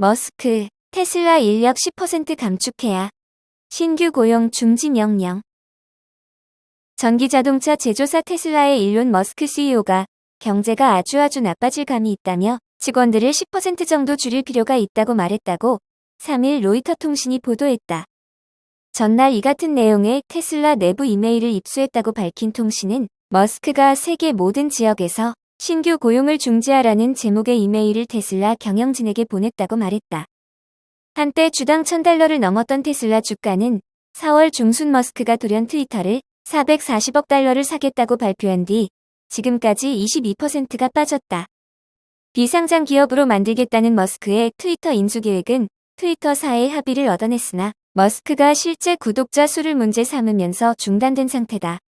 머스크, 테슬라 인력 10% 감축해야. 신규 고용 중지 명령. 전기자동차 제조사 테슬라의 일론 머스크 CEO가 경제가 아주 아주 나빠질 감이 있다며 직원들을 10% 정도 줄일 필요가 있다고 말했다고 3일 로이터 통신이 보도했다. 전날 이 같은 내용의 테슬라 내부 이메일을 입수했다고 밝힌 통신은 머스크가 세계 모든 지역에서 신규 고용을 중지하라는 제목의 이메일을 테슬라 경영진에게 보냈다고 말했다. 한때 주당 1000달러를 넘었던 테슬라 주가는 4월 중순 머스크가 돌연 트위터를 440억 달러를 사겠다고 발표한 뒤 지금까지 22%가 빠졌다. 비상장 기업으로 만들겠다는 머스크의 트위터 인수 계획은 트위터사의 합의를 얻어냈으나 머스크가 실제 구독자 수를 문제 삼으면서 중단된 상태다.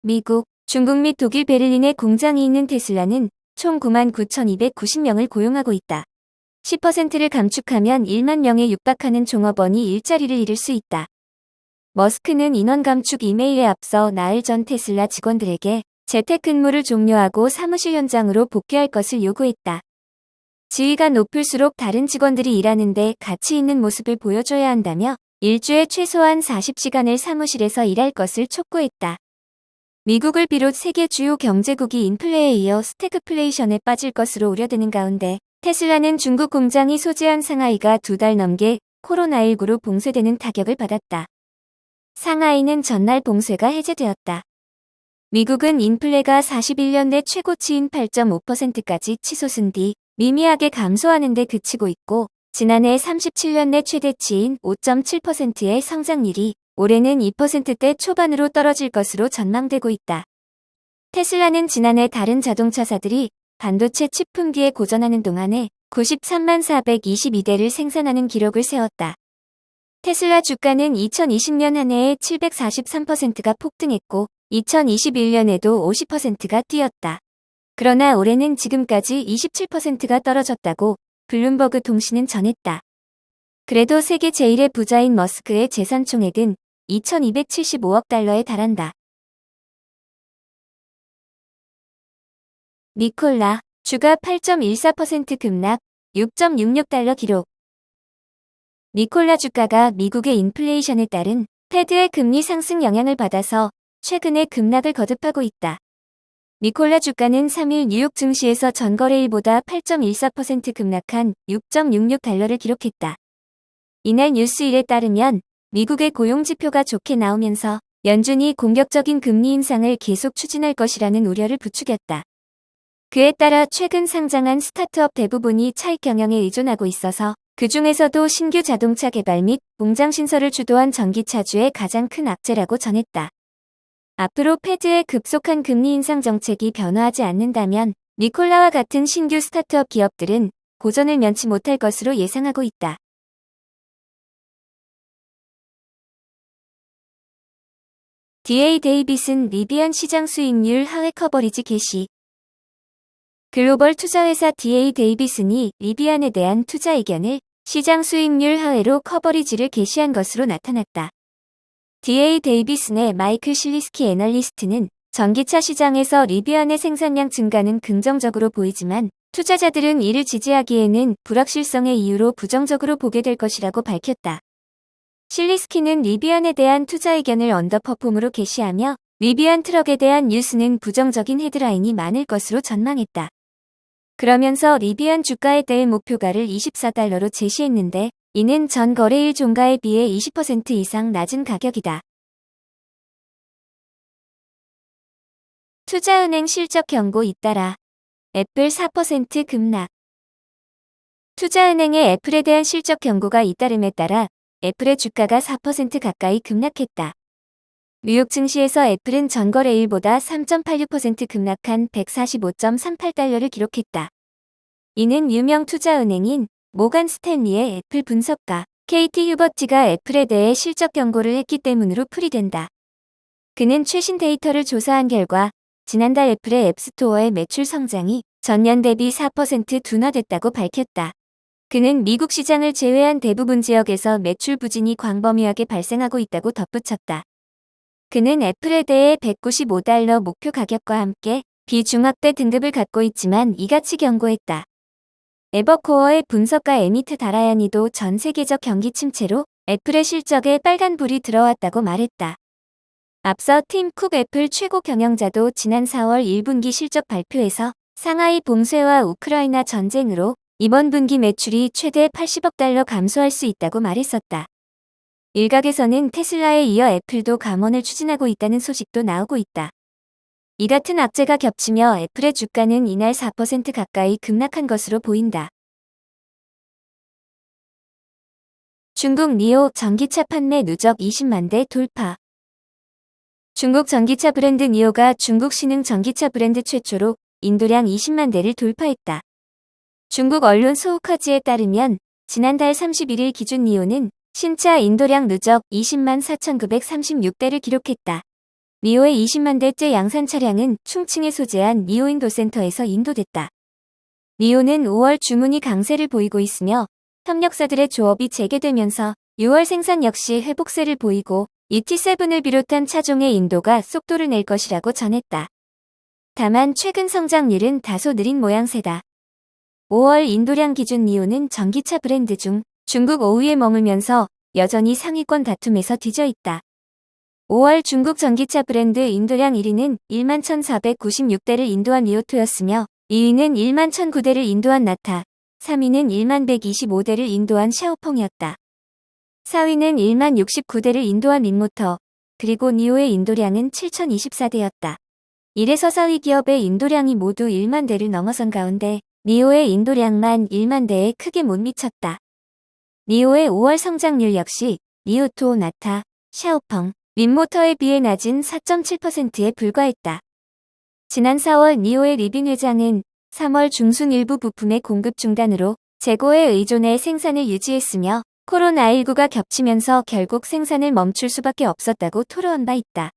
미국, 중국 및 독일 베를린에 공장이 있는 테슬라는 총 9만 9,290명을 고용하고 있다. 10%를 감축하면 1만 명에 육박하는 종업원이 일자리를 잃을 수 있다. 머스크는 인원 감축 이메일에 앞서 나흘 전 테슬라 직원들에게 재택근무를 종료하고 사무실 현장으로 복귀할 것을 요구했다. 지위가 높을수록 다른 직원들이 일하는데 가치 있는 모습을 보여줘야 한다며 일주에 최소한 40시간을 사무실에서 일할 것을 촉구했다. 미국을 비롯 세계 주요 경제국이 인플레에 이어 스태그플레이션에 빠질 것으로 우려되는 가운데 테슬라는 중국 공장이 소재한 상하이가 두 달 넘게 코로나19로 봉쇄되는 타격을 받았다. 상하이는 전날 봉쇄가 해제되었다. 미국은 인플레가 41년 내 최고치인 8.5%까지 치솟은 뒤 미미하게 감소하는 데 그치고 있고 지난해 37년 내 최대치인 5.7%의 성장률이 올해는 2%대 초반으로 떨어질 것으로 전망되고 있다. 테슬라는 지난해 다른 자동차사들이 반도체 칩 품귀에 고전하는 동안에 93만 422대를 생산하는 기록을 세웠다. 테슬라 주가는 2020년 한 해에 743%가 폭등했고 2021년에도 50%가 뛰었다. 그러나 올해는 지금까지 27%가 떨어졌다고 블룸버그 통신은 전했다. 그래도 세계 제1의 부자인 머스크의 재산 총액은 2275억 달러에 달한다. 니콜라, 주가 8.14% 급락, 6.66달러 기록. 니콜라 주가가 미국의 인플레이션에 따른 패드의 금리 상승 영향을 받아서 최근에 급락을 거듭하고 있다. 니콜라 주가는 3일 뉴욕 증시에서 전거래일보다 8.14% 급락한 6.66달러를 기록했다. 이날 뉴스일에 따르면 미국의 고용지표가 좋게 나오면서 연준이 공격적인 금리 인상을 계속 추진할 것이라는 우려를 부추겼다. 그에 따라 최근 상장한 스타트업 대부분이 차익 경영에 의존하고 있어서 그 중에서도 신규 자동차 개발 및 공장 신설을 주도한 전기차주의 가장 큰 악재라고 전했다. 앞으로 패드의 급속한 금리 인상 정책이 변화하지 않는다면 니콜라와 같은 신규 스타트업 기업들은 고전을 면치 못할 것으로 예상하고 있다. DA 데이빗은 리비안 시장 수익률 하회 커버리지 개시 글로벌 투자회사 DA 데이비슨이 리비안에 대한 투자 의견을 시장 수익률 하회로 커버리지를 개시한 것으로 나타났다. DA 데이비슨의 마이클 실리스키 애널리스트는 전기차 시장에서 리비안의 생산량 증가는 긍정적으로 보이지만 투자자들은 이를 지지하기에는 불확실성의 이유로 부정적으로 보게 될 것이라고 밝혔다. 실리스키는 리비안에 대한 투자 의견을 언더퍼폼으로 게시하며 리비안 트럭에 대한 뉴스는 부정적인 헤드라인이 많을 것으로 전망했다. 그러면서 리비안 주가에 대해 목표가를 24달러로 제시했는데 이는 전 거래일 종가에 비해 20% 이상 낮은 가격이다. 투자은행 실적 경고 잇따라 애플 4% 급락 투자은행의 애플에 대한 실적 경고가 잇따름에 따라 애플의 주가가 4% 가까이 급락했다. 뉴욕 증시에서 애플은 전거래일보다 3.86% 급락한 145.38달러를 기록했다. 이는 유명 투자은행인 모간 스탠리의 애플 분석가 KT 휴버티가 애플에 대해 실적 경고를 했기 때문으로 풀이된다. 그는 최신 데이터를 조사한 결과 지난달 애플의 앱스토어의 매출 성장이 전년 대비 4% 둔화됐다고 밝혔다. 그는 미국 시장을 제외한 대부분 지역에서 매출 부진이 광범위하게 발생하고 있다고 덧붙였다. 그는 애플에 대해 195달러 목표 가격과 함께 비중학대 등급을 갖고 있지만 이같이 경고했다. 에버코어의 분석가 에미트 다라야니도 전 세계적 경기 침체로 애플의 실적에 빨간불이 들어왔다고 말했다. 앞서 팀 쿡 애플 최고 경영자도 지난 4월 1분기 실적 발표에서 상하이 봉쇄와 우크라이나 전쟁으로 이번 분기 매출이 최대 80억 달러 감소할 수 있다고 말했었다. 일각에서는 테슬라에 이어 애플도 감원을 추진하고 있다는 소식도 나오고 있다. 이 같은 악재가 겹치며 애플의 주가는 이날 4% 가까이 급락한 것으로 보인다. 중국 니오 전기차 판매 누적 20만 대 돌파. 중국 전기차 브랜드 니오가 중국 신흥 전기차 브랜드 최초로 인도량 20만 대를 돌파했다. 중국 언론 소우커지에 따르면 지난달 31일 기준 니오는 신차 인도량 누적 20만 4,936대를 기록했다. 니오의 20만 대째 양산 차량은 충칭에 소재한 니오 인도센터에서 인도됐다. 니오는 5월 주문이 강세를 보이고 있으며 협력사들의 조업이 재개되면서 6월 생산 역시 회복세를 보이고 ET7을 비롯한 차종의 인도가 속도를 낼 것이라고 전했다. 다만 최근 성장률은 다소 느린 모양새다. 5월 인도량 기준 니오는 전기차 브랜드 중 중국 5위에 머물면서 여전히 상위권 다툼에서 뒤져 있다. 5월 중국 전기차 브랜드 인도량 1위는 1만 1,496대를 인도한 리오토였으며 2위는 1만 1,009대를 인도한 나타, 3위는 1만 125대를 인도한 샤오펑이었다. 4위는 1만 69대를 인도한 린모터, 그리고 니오의 인도량은 7,024대였다. 이래서 4위 기업의 인도량이 모두 1만 대를 넘어선 가운데 니오의 인도량만 1만 대에 크게 못 미쳤다. 니오의 5월 성장률 역시 니오토 나타, 샤오펑, 린모터에 비해 낮은 4.7%에 불과했다. 지난 4월 니오의 리빈 회장은 3월 중순 일부 부품의 공급 중단으로 재고에 의존해 생산을 유지했으며 코로나19가 겹치면서 결국 생산을 멈출 수밖에 없었다고 토로한 바 있다.